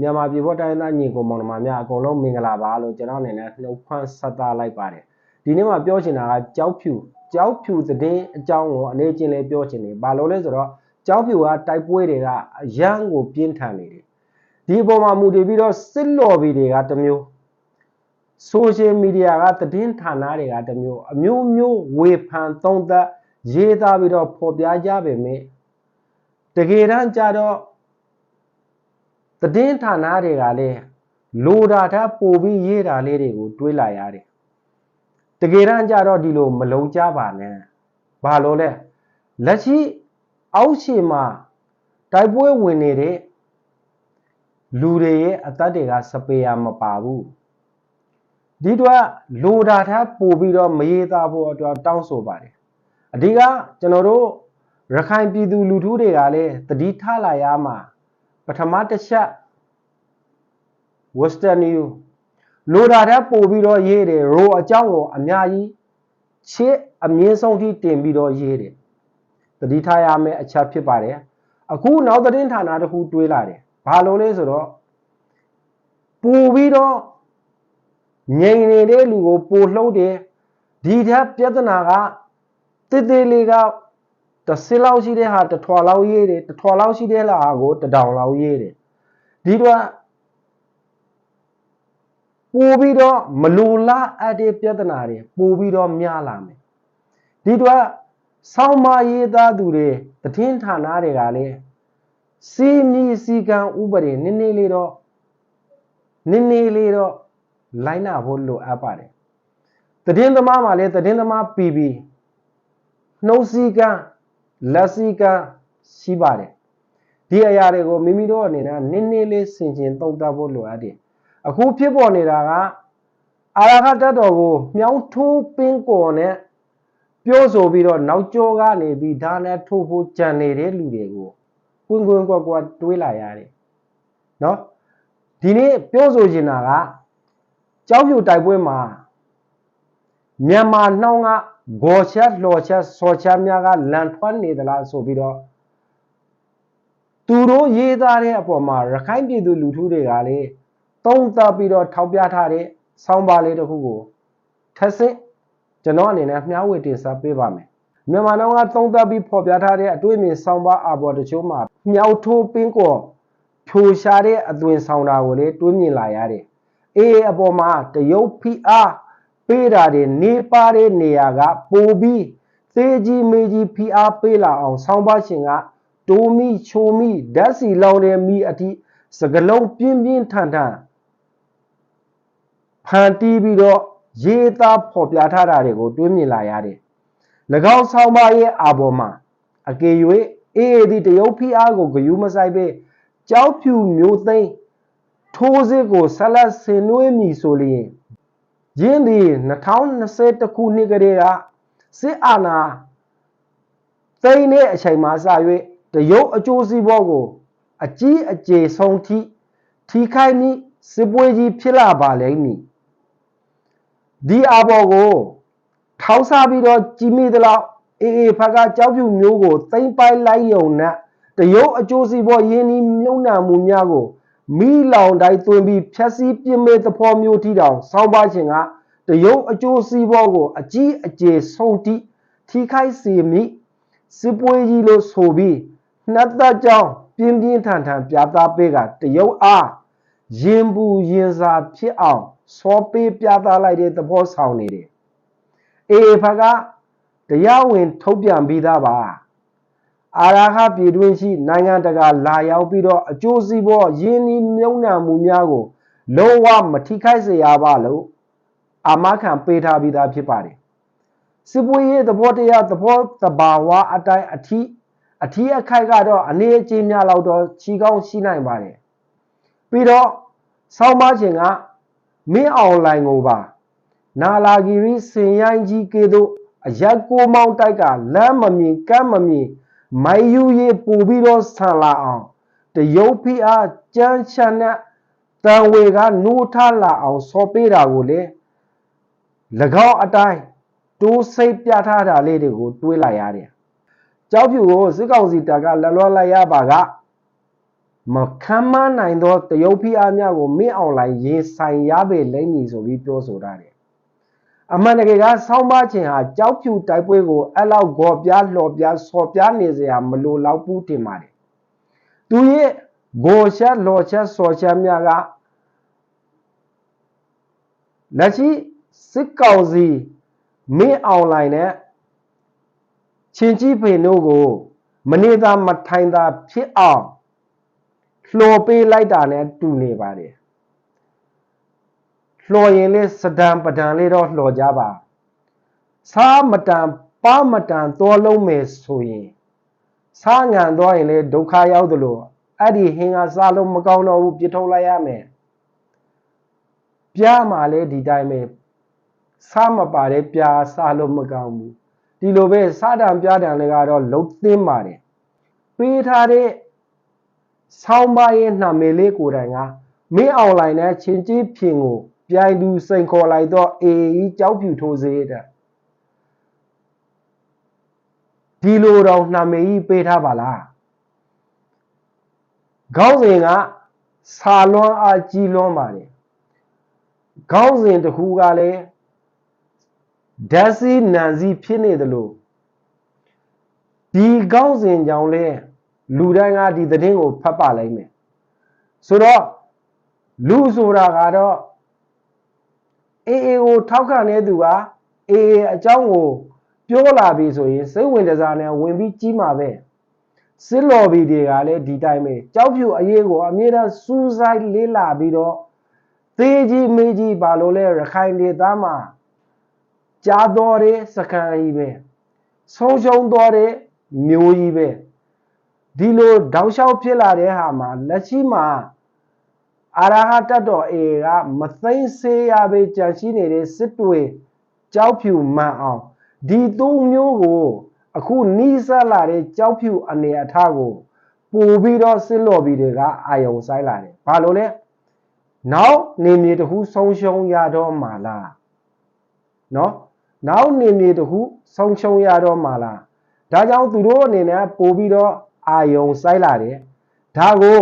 မြန်မာပြည်ပေါ်တိုင်းသားညီကိုမောင်နှမများအကုန်လုံးမင်္ဂလာပါလို့ကျွန်တော်အနေနဲ့နှုတ်ခွန်းဆက်သလိုက်ပါတယ်ဒီနေ့မှာပြောချင်တာကကြောက်ဖြူကြောက်ဖြူသတင်းအကြောင်းကိုအနေချင်းလေးပြောချင်တယ်ဘာလို့လဲဆိုတော့ကြောက်ဖြူကတိုက်ပွဲတွေကအရန်ကိုပြင်းထန်နေတယ်ဒီအပေါ်မှာမူတည်ပြီးတော့စစ်လော်ဘီတွေကတစ်မျိုးဆိုရှယ်မီဒီယာကသတင်းဌာနတွေကတစ်မျိုးအမျိုးမျိုးဝေဖန်သုံးသပ်ရေးသားပြီးတော့ဖော်ပြကြပေမဲ့တကယ်တမ်းကျတော့ သတင်းဌာနတွေကလည်းလိုတာထပ်ပို့ပြီးရေးတာလေးတွေကိုတွေးလာရတယ်တကယ်တမ်းကျတော့ဒီလိုမလုံးကြပါနဲ့ဘာလို့လဲလက်ရှိအောက်ရှိမှာတိုက်ပွဲဝင်နေတဲ့လူတွေရဲ့အသက်တွေကစပေယာမပါဘူးဒီတော့လိုတာထပ်ပို့ပြီးတော့မရေးသားဖို့အတွက်တောင်းဆိုပါတယ်အဓိကကျွန်တော်တို့ရခိုင်ပြည်သူလူထုတွေကလည်းတတိထလာရမှာ ပထမတစ်ချက် Western New လိုတာတဲ့ပို့ပြီးတော့ရေးတယ်ရိုအကြောင်းကိုအများကြီးချစ်အမြင့်ဆုံးထိတင်ပြီးတော့ရေးတယ်တတိထားရမယ့်အချက်ဖြစ်ပါတယ်အခုနောက်သတင်းဌာနတစ်ခုတွေးလာတယ်ဘာလို့လဲဆိုတော့ပို့ပြီးတော့ငြိမ်နေတဲ့လူကိုပို့လှုပ်တယ်ဒီထက်ပြဿနာကတိတိလေးက တစ်စလောက်ရှိတဲ့ဟာတစ်ထွာလောက်ရေးတယ်တစ်ထွာလောက်ရှိတဲ့ဟာကိုတစ်တောင်လောက်ရေးတယ်ဒီတော့ပို့ပြီးတော့မလိုလားအပ်တဲ့ပြဿနာတွေပို့ပြီးတော့များလာမယ်ဒီတော့ဆောင်းမရေးသားသူတွေတည်င်းဌာနတွေကလည်းစီမီစီကံဥပဒေနည်းနည်းလေးတော့နည်းနည်းလေးတော့လိုင်းနာဖို့လိုအပ်ပါတယ်တည်င်းသမားမှလည်းတည်င်းသမားပြီးပြီးနှုတ်စီကံ လက်စီကံရှိပါတယ်ဒီအရာတွေကိုမိမိတို့အနေနဲ့နည်းနည်းလေးဆင်ခြင်သုံးသပ်ဖို့လိုအပ်တယ်အခုဖြစ်ပေါ်နေတာကအာရဟတတ်တော်ကိုမြောင်းထိုးပင်းကော်နဲ့ပြောဆိုပြီးတော့နောက်ကျောကနေပြီးဒါနဲ့ထိုးဖို့ကြံနေတဲ့လူတွေကိုကွင်းကွင်းကွက်ကွက်တွေးလာရတယ်နော်ဒီနေ့ပြောဆိုချင်တာကကြောက်ပြူတိုက်ပွဲမှာ မြန်မာနှောင်းကဂေါ်ချက်လှော်ချက်စော်ချက်များကလန်ထွက်နေသလားဆိုပြီးတော့သူတို့ရေးသားတဲ့အပေါ်မှာရခိုင်ပြည်သူလူထုတွေကလည်းသုံးသပ်ပြီးတော့ထောက်ပြထားတဲ့ဆောင်းပါးလေးတစ်ခုကိုထပ်ဆင့်ကျွန်တော်အနေနဲ့မျှဝေတင်ဆက်ပေးပါမယ်မြန်မာနိုင်ငံကသုံးသပ်ပြီးဖော်ပြထားတဲ့အတွေ့အမြင်ဆောင်းပါးအပေါ်တချို့မှာမြောက်ထိုးပင်းကောဖြိုရှားတဲ့အသွင်ဆောင်တာကိုလေတွေးမြင်လာရတယ်အေးအပေါ်မှာတရုတ်ဖိအား ပေးတာတွေနေပါတဲ့နေရာကပိုပြီးသေးကြီးမေကြီးဖိအားပေးလာအောင်ဆောင်းပါးရှင်ကတိုးမီချိုမီဓာတ်စီလောင်တဲ့မိအထိစကလုံးပြင်းပြင်းထန်ထန်ဖန်တီးပြီးတော့ရေးသားဖော်ပြထားတာတွေကိုတွေးမြင်လာရတယ်။၎င်းဆောင်ပါရဲ့အာဘော်မှာအကေ၍အေးအေးဒီတရုတ်ဖိအားကိုဂယုမဆိုင်ပဲကြောက်ဖြူမျိုးသိန်းထိုးစစ်ကိုဆက်လက်ဆင်နွှဲမည်ဆိုလျင် ရင်းဒီ2021ခုနှစ်ကလေးကစစ်အာဏာသိမ်းတဲ့အချိန်မှာစ၍တရုတ်အကျိုးစီးပွားကို အကြီးအကျယ်ဆုံးထိထိခိုက်မိစစ်ပွဲကြီးဖြစ်လာပါလိမ့်မည်ဒီအဘော်ကိုထောက်စားပြီးတော့ကြီးမိသလောက်အေးအေးဖက်ကကြောက်ဖြူမျိုးကိုသိမ့်ပိုက်လိုက်ယုံနဲ့တရုတ်အကျိုးစီးပွားရင်းနှီးမြုပ်နှံမှုများကို မိလောင်တိုင်းသွင်းပြီးဖြက်စီးပြင်းမဲ့သဖော်မျိုးထိတောင်စောင်းပါခြင်းကတရုတ်အကျိုးစီးပွားကိုအကြီးအကျယ်ဆုံးတိထိခိုက်စေမိစစ်ပွဲကြီးလို့ဆိုပြီးနှက်သက်ကြောင်းပြင်းပြင်းထန်ထန်ပြသပေးကတရုတ်အားရင်ပူရင်စာဖြစ်အောင်စောပေးပြသလိုက်တဲ့သဘောဆောင်နေတယ်အေဖကတရားဝင်ထုတ်ပြန်ပြီးသားပါ အာရာဟပြည်တွင်းရှိနိုင်ငံတကာလာရောက်ပြီးတော့အကျိုးစီးပွားရင်းနှီးမြုံနှံမှုများကိုလုံးဝမထိခိုက်စေရပါလို့အာမခံပေးထားပြီးသားဖြစ်ပါတယ်စစ်ပွေးရေးသဘောတရားသဘောတဘာဝအတိုင်းအထီးအထီးအခိုက်ကတော့အနေအကျဉ်းများလောက်တော့ချီကောင်းရှိနိုင်ပါတယ်ပြီးတော့ဆောင်းပါခြင်းကမင်းအောင်လိုင်ကိုပါနာလာဂီရီစင်ရိုင်းကြီးကဲ့သို့အရက်ကိုမောင်းတိုက်ကလမ်းမမြင်ကမ်းမမြင် မိုင်ယူရေးပူပြီးတော့ဆန်လာအောင်တရုတ်ဖိအားကြမ်းချမ်းတဲ့တန်ဝေကနိုးထလာအောင်စော်ပေးတာကိုလေ၎င်းအတိုင်းတိုးစိတ်ပြထားတာလေးတွေကိုတွေးလိုက်ရတယ်။ကြောက်ဖြူကိုစစ်ကောင်စီတပ်ကလက်လွှတ်လိုက်ရပါကမခံမနိုင်သောတရုတ်ဖိအားများကိုမင်းအွန်လိုင်းရင်ဆိုင်ရပေလိမ့်မည်ဆိုပြီးပြောဆိုတာတယ် အမှန်တကယ်ကဆောင်းပါခြင်းဟာကြောက်ဖြူတိုက်ပွဲကိုအဲ့လောက်ဂေါ်ပြားလှော်ပြားဆော်ပြားနေစရာမလိုတော့ဘူးတင်ပါတယ်သူရဲ့ဂေါ်ချက်လှော်ချက်ဆော်ချက်များကလက်ရှိစစ်ကောင်စီမင်းအွန်လိုင်းနဲ့ချင်းကြီးဖေတို့ကို မနေသာမထိုင်သာဖြစ်အောင်လှော်ပေးလိုက်တာနဲ့တူနေပါတယ် လှော်ရင်လေးစဒံပဒံလေးတော့လှော်ကြပါစားမတန်ပါမတန်တော်လုံးမယ်ဆိုရင်စားငံသွားရင်လေဒုက္ခရောက်သလိုအဲ့ဒီဟင်းကစားလို့မကောင်းတော့ဘူးပြစ်ထုတ်လိုက်ရမယ်ပြားမှလည်းဒီတိုင်းပဲစားမပါတဲ့ပြားစားလို့မကောင်းဘူးဒီလိုပဲစားတံပြားတံလည်းကတော့လုံသင်းပါတယ်ပေးထားတဲ့ဆောင်းပါးရဲ့နာမည်လေးကိုယ်တိုင်ကမင်းအွန်လိုင်းနဲ့ချင်းကြီးဖြင်ကို ပြိုင်သူစိန်ခေါ်လိုက်တော့အေအေကြောက်ဖြူထိုးစေတဲ့ဒီလိုတော့နာမည်ကြီးပေးထားပါလားခေါင်းစဉ်ကစာလွန်အားကြီးလွန်ပါတယ်ခေါင်းစဉ်တစ်ခုကလည်းဓာတ်စီနန်စီဖြစ်နေတယ်လို့ဒီခေါင်းစဉ်ကြောင့်လဲလူတိုင်းကဒီသတင်းကိုဖတ်ပါလိမ့်မယ်ဆိုတော့လူဆိုတာကတော့ အေးအေးကိုထောက်ခံတဲ့သူကအေးအေးအကြောင်းကိုပြောလာပြီဆိုရင်စိတ်ဝင်စားနဲ့ဝင်ပြီးကြီးမှာပဲစစ်လော်ဘီတွေကလည်းဒီတိုင်းပဲကြောက်ဖြူအရေးကိုအမြဲတမ်းစူးစိုက်လေးလာပြီးတော့သေးကြီးမေးကြီးပါလို့လဲရခိုင်ဒေသမှာကြားတော်တဲ့စကန်ကြီးပဲဆုံးရှုံးတော်တဲ့မျိုးကြီးပဲဒီလိုတောက်လျှောက်ဖြစ်လာတဲ့ဟာမှာလက်ရှိမှာ အာရဟတတ်တော်အေကမသိမ့်ဆေးရပဲကြံရှိနေတဲ့စစ်တွေကြောက်ဖြူမှန်အောင်ဒီသုံးမျိုးကိုအခုနီးစပ်လာတဲ့ကြောက်ဖြူအနေအထားကိုပို့ပြီးတော့စစ်လော်ပြီးတွေကအာယုံဆိုင်လာတယ်ဘာလို့လဲနောက်နေမြေတခုဆုံးရှုံးရတော့မှာလားနော်နောက်နေမြေတခုဆုံးရှုံးရတော့မှာလားဒါကြောင့်သူတို့အနေနဲ့ပို့ပြီးတော့အာယုံဆိုင်လာတယ်ဒါကို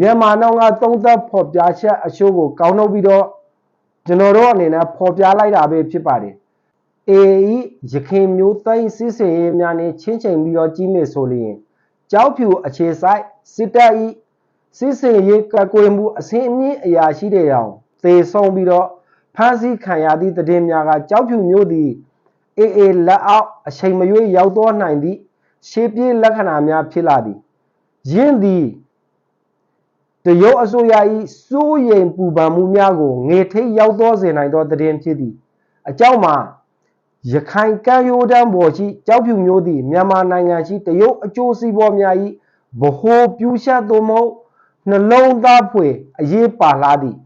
မြန်မာနိုင်ငံကသုံးသက်ဖော်ပြချက်အချို့ကိုကောင်းထုတ်ပြီးတော့ကျွန်တော်တို့အနေနဲ့ဖော်ပြလိုက်တာပဲဖြစ်ပါတယ်အေဤရခင်မျိုးသိမ်းစစ်စင်ရေးများနဲ့ချင်းချိန်ပြီးတော့ကြီးနေဆိုလျင်ကြောက်ဖြူအခြေဆိုင်စစ်တပ်ဤစစ်စင်ရေးကကွယ်မှုအစင်းအမြင့်အရာရှိတဲ့အောင်သေဆုံးပြီးတော့ဖမ်းဆီးခံရသည့်တည်င်းများကကြောက်ဖြူမျိုးသည်အေအေလက်အောက်အချိန်မရွေးရောက်တော်နိုင်သည့်ရှေးပြေးလက္ခဏာများဖြစ်လာသည်ယင်းသည် တရုတ်အစိုးရ၏စိုးရိမ်ပူပန်မှုများကိုငေထိတ်ရောက်သောစေနိုင်သောတည်င်းဖြစ်သည်အကြောင်းမှာရခိုင်ကမ်းရိုးတန်းပေါ်ရှိကြောက်ဖြူမျိုးသည်မြန်မာနိုင်ငံရှိတရုတ်အကျိုးစီးပွားများ၏ဗဟိုပြူရှတ်သို့မဟုတ်နှလုံးသားဖွယ်အရေးပါလာသည်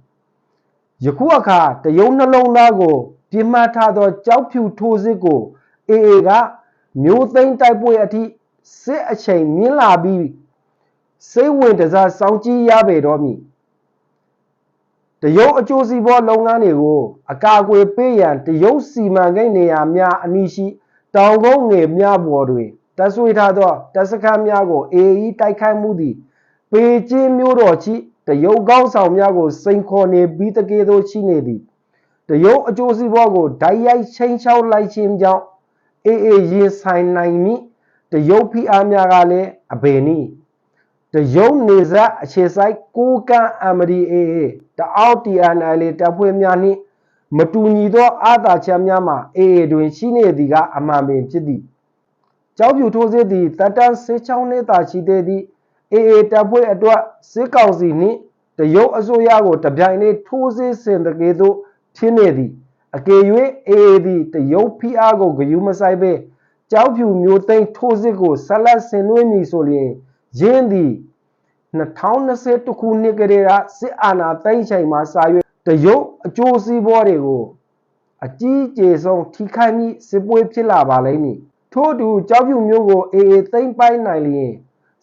ယခုအခါတရုတ်နှလုံးသားကိုပြမှတ်ထားသောကြောက်ဖြူထိုးစစ်ကိုအေအေကမျိုးသိမ်းတိုက်ပွဲအထိစစ်အချိန်မြင့်လာပြီး စိတ်ဝင်တစားစောင့်ကြည့်ရပေတော့မည်တရုတ်အကျိုးစီးပွားလုပ်ငန်းတွေကို အကာအကွယ်ပေးရန်တရုတ်စီမံကိန်းနေရာများအနီးရှိ တောင်ကုန်းငယ်များပေါ်တွင်တပ်ဆွေးထားသောတပ်စခန်းများကိုအေအီတိုက်ခိုက်မှုသည်ပေကျင်းမျိုးတော်ချီတရုတ်ကောင်းဆောင်များကိုစိန်ခေါ်နေပြီးတကယ်သို့ရှိနေသည်တရုတ်အကျိုးစီးပွားကိုဓာတ်ရိုက်ချင်းချောက်လိုက်ခြင်းကြောင့်အေအေရင်ဆိုင်နိုင်မည်တရုတ်ဖိအားများကလည်းအဘယ်နည်း တရုတ်နေဇက်အခြေဆိုင်ကိုကန့် MDAA တအောက် TNL တပ်ဖွဲ့များနှင့်မတူညီသောအာသာချက်များမှာ AA တွင်ရှိနေသည်ကအမှန်ပင်ဖြစ်သည်ကြောက်ဖြူထိုးစစ်သည်တတန်စေချောင်းနှင့်သာရှိသေးသည် AA တပ်ဖွဲ့အတွက်စစ်ကောင်စီနှင့်တရုတ်အစိုးရကိုတပြိုင်တည်းထိုးစစ်ဆင်တဲ့ကဲ့သို့ဖြစ်နေသည်အကယ်၍အေအေသည်တရုတ်ဖိအားကိုဂယုမဆိုင်ပဲကြောက်ဖြူမျိုးသိမ်းထိုးစစ်ကိုဆက်လက်ဆင်နွှဲမည်ဆိုလျှင် ယင်းသည်2020ခုနှစ်ကလေးကစစ်အာဏာသိမ်းချိန်မှာစာရွက်တရုတ်အကျိုးစီးပွားတွေကိုအကြီးအကျယ်ဆုံးထိခိုက်မိစစ်ပွဲဖြစ်လာပါလိမ့်မည်ထို့အတူကြောက်ဖြူမျိုးကိုအေအေသိမ်းပိုက်နိုင်လျင်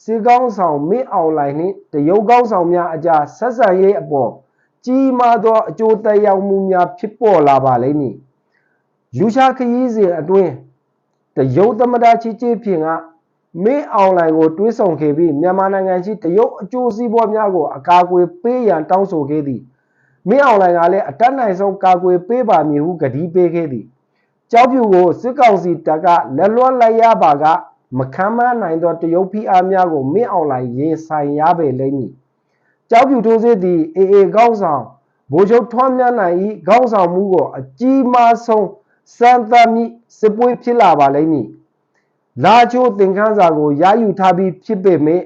စီကောင်းဆောင်မင်းအောင်လိုင်းနှင့်တရုတ်ကောင်းဆောင်များအကြားဆက်ဆံရေးအပေါ်ကြီးမားသောအကျိုးသက်ရောက်မှုများဖြစ်ပေါ်လာပါလိမ့်မည်ယူရှာခရီးစဉ်အတွင်းတရုတ်သမ္မတချီချီဖြင့်က မင်းအွန်လိုင်းကိုတွေးဆောင်ခဲ့ပြီးမြန်မာနိုင်ငံရှိတရုတ်အကျိုးစီးပွားများကိုအကာအကွယ်ပေးရန်တောင်းဆိုခဲ့သည်မင်းအွန်လိုင်းကလည်းအတက်နိုင်ဆုံးကာကွယ်ပေးပါမည်ဟုကတိပေးခဲ့သည်ကြောက်ဖြူကိုစစ်ကောင်စီတပ်ကလက်လွတ်လိုက်ရပါကမခံမနိုင်သောတရုတ်ဖိအားများကိုမင်းအွန်လိုင်းရင်ဆိုင်ရပေလိမ့်မည်ကြောက်ဖြူထိုးစစ်သည်အေအေကောင်းဆောင်ဗိုလ်ချုပ်ထွန်းမြတ်နိုင်၏ကောင်းဆောင်မှုကိုအကြီးမားဆုံးစံသတ်မိစစ်ပွဲဖြစ်လာပါလိမ့်မည် လာချိုးသင်ခန်းစာကိုရယူထားပြီးဖြစ်ပေမဲ့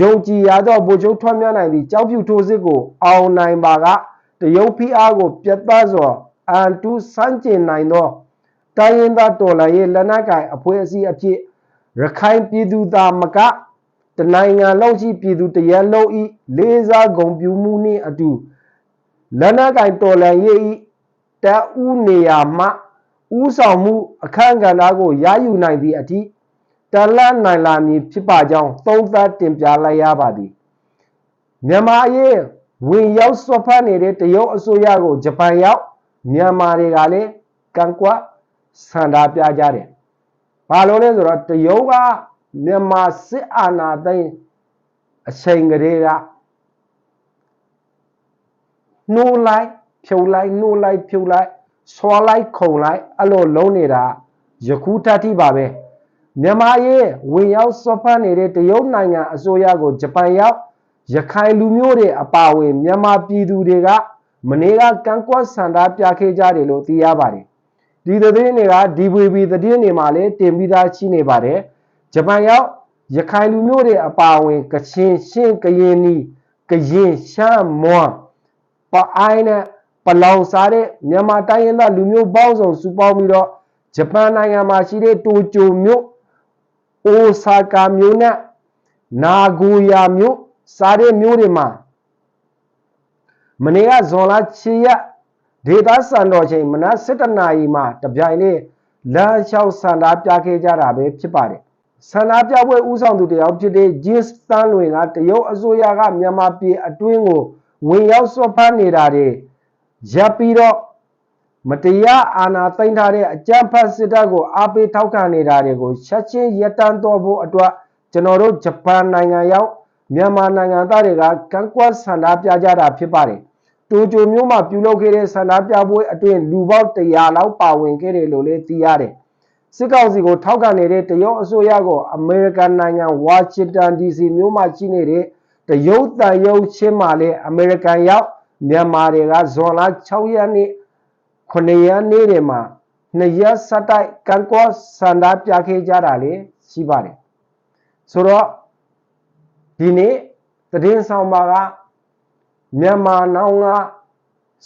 ယုံကြည်ရသောဗိုလ်ချုပ်ထွန်းမြတ်နိုင်သည့်ကြောက်ဖြူထိုးစစ်ကိုအောင်နိုင်ပါကတရုတ်ဖိအားကိုပြတ်သားစွာအန်တူစန့်ကျင်နိုင်သောတိုင်းရင်းသားတော်လှန်ရေးလက်နက်ကိုင်အဖွဲ့အစည်းအဖြစ်ရခိုင်ပြည်သူသားမကတနိုင်ငံလုံးရှိပြည်သူတရက်လုံးဤလေးစားဂုဏ်ပြုမှုနှင့်အတူလက်နက်ကင်တော်လှန်ရေးဤတအူးနေရာမှဥဆောင်မှုအခန့်ကဏ္ဍကိုရယူနိုင်သည့်အထိ တလန့်နိုင်လာမည်ဖြစ်ပါကြောင်းသုံးသပ်တင်ပြလိုက်ရပါသည်မြန်မာအရေးဝင်ရောက်ဆွတ်ဖက်နေတဲ့တရုတ်အစိုးရကိုဂျပန်ရောက်မြန်မာတွေကလည်းကန့်ကွက်ဆန္ဒပြကြတယ်။ဘာလို့လဲဆိုတော့တရုတ်ကမြန်မာစစ်အာဏာသိမ်းအချိန်ကလေးကနှိုးလိုက်ဖြုတ်လိုက်နှိုးလိုက်ဖြုတ်လိုက်ဆွာလိုက်ခုံလိုက်အဲ့လိုလုံးနေတာယခုတတိပါပဲ မြန်မာရဲ့ဝင်ရောက်ဆွတ်ဖက်နေတဲ့တရုတ်နိုင်ငံအစိုးရကိုဂျပန်ရောက်ရခိုင်လူမျိုးတွေအပါအဝင်မြန်မာပြည်သူတွေကမနေ့ကကန့်ကွက်ဆန္ဒပြခဲ့ကြတယ်လို့သိရပါတယ်ဒီသတင်းတွေက DVB သတင်းတွေမှာလည်းတင်ပြီးသားရှိနေပါတယ်ဂျပန်ရောက်ရခိုင်လူမျိုးတွေအပါအဝင်ကချင်ရှင်းကရင်နီကရင်ရှမ်းမွန်ပအိုင်းနဲ့ပလောင်စားတဲ့မြန်မာတိုင်းရင်းသားလူမျိုးပေါင်းစုံစုပေါင်းပြီးတော့ဂျပန်နိုင်ငံမှာရှိတဲ့တိုကျိုမြို့ အိုဆာကာမြို့နဲ့နာဂိုယာမြို့စားတဲ့မြို့တွေမှာမနေ့ကဇွန်လ6ရက်ဒေသစံတော်ချိန်မနက်7:00နာရီမှာတပြိုင်နက်လမ်းလျှောက်ဆန္ဒပြခဲ့ကြတာပဲဖြစ်ပါတယ်ဆန္ဒပြပွဲဥဆောင်သူတယောက်ဖြစ်တဲ့ဂျင်းစတန်လွင်ကတရုတ်အစိုးရကမြန်မာပြည်အတွင်းကိုဝင်ရောက်ဆွတ်ဖက်နေတာတွေရပ်ပြီးတော့ မတရားအာဏာသိမ်းထားတဲ့အကြမ်းဖက်စစ်တပ်ကိုအားပေးထောက်ခံနေတာတွေကိုချက်ချင်းရပ်တန့်တော့ဖို့အတွက်ကျွန်တော်တို့ဂျပန်နိုင်ငံရောက်မြန်မာနိုင်ငံသားတွေကကန့်ကွက်ဆန္ဒပြကြတာဖြစ်ပါတယ်။တိုကျိုမြို့မှာပြုလုပ်ခဲ့တဲ့ဆန္ဒပြပွဲအတွင်းလူပေါင်း100လောက်ပါဝင်ခဲ့တယ်လို့လည်းသိရတယ်။စစ်ကောင်စီကိုထောက်ခံနေတဲ့တရုတ်အစိုးရကိုအမေရိကန်နိုင်ငံဝါရှင်တန် DC မြို့မှာရှိနေတဲ့တရုတ်တန်ရုံချင်းမှာလည်းအမေရိကန်ရောက်မြန်မာတွေကဇွန်လ6ရက်နေ့ 9ရက်နေ့တွေမှာနှစ်ရက်ဆက်တိုက်ကန့်ကွက်ဆန္ဒပြခဲ့ကြတာလေရှိပါတယ်ဆိုတော့ဒီနေ့သတင်းဆောင်ပါကမြန်မာနောင်က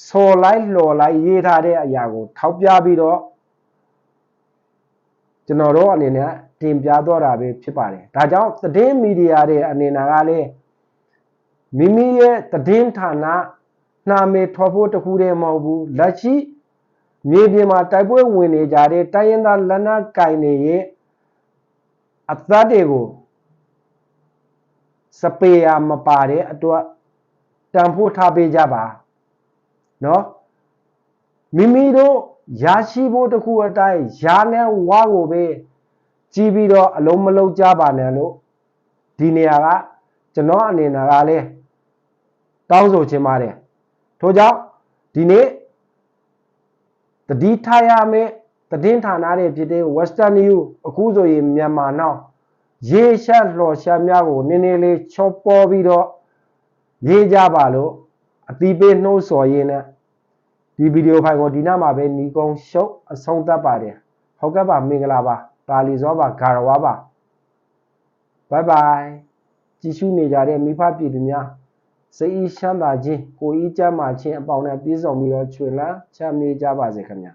စော်လိုက်လှော်လိုက်ရေးထားတဲ့အရာကို ထောက်ပြပြီးတော့ကျွန်တော်တို့အနေနဲ့တင်ပြတော့တာပဲဖြစ်ပါတယ်ဒါကြောင့်သတင်းမီဒီယာတွေအနေနဲ့ကလည်းမိမိရဲ့သတင်းဌာနနာမည်ထော်ဖို့တခုတည်းမဟုတ်ဘူးလက်ရှိ မြေပြင်မှာတိုက်ပွဲဝင်နေကြတဲ့တိုင်းရင်းသားလက်နက်ကင်တွေရဲ့အသက်တွေကိုစပေယာမပါတဲ့အတွက်တန်ဖိုးထားပေးကြပါနော်မိမိတို့ရရှိဖို့တခုအတိုင်းရာနဲ့ဝါကိုပဲကြီးပြီးတော့အလုံးမလုံးကြပါနဲ့လို့ဒီနေရာကကျွန်တော်အနေနဲ့ကလည်းတောင်းဆိုချင်ပါတယ်ထို့ကြောင့်ဒီနေ့ တတိထားရမယ့်သတင်းဌာနတွေဖြစ်တဲ့ Western News အခုဆိုရင်မြန်မာနောက်ရေရှက်လှော်ရှက်များကိုနည်းနည်းလေးချောပေါ်ပြီးတော့ရေးကြပါလို့အတိပေးနှိုးဆော်ရင်းနဲ့ဒီဗီဒီယိုဖိုင်ကိုဒီနောက်မှာပဲညီကုန်းရှုပ်အဆုံးသတ်ပါတယ်ဟုတ်ကဲ့ပါမင်္ဂလာပါတာလီဇောပါဂါရဝါပါဘိုင်ဘိုင်ကြည့်ရှုနေကြတဲ့မိဖပြည်သူများ စိတ်ဤချမ်းသာခြင်းကိုယ်ဤကြမ်းမာခြင်းအပေါင်းနဲ့ပြည့်စုံပြီးတော့ချွေလန်းချမ်းမြေ့ကြပါစေခင်ဗျာ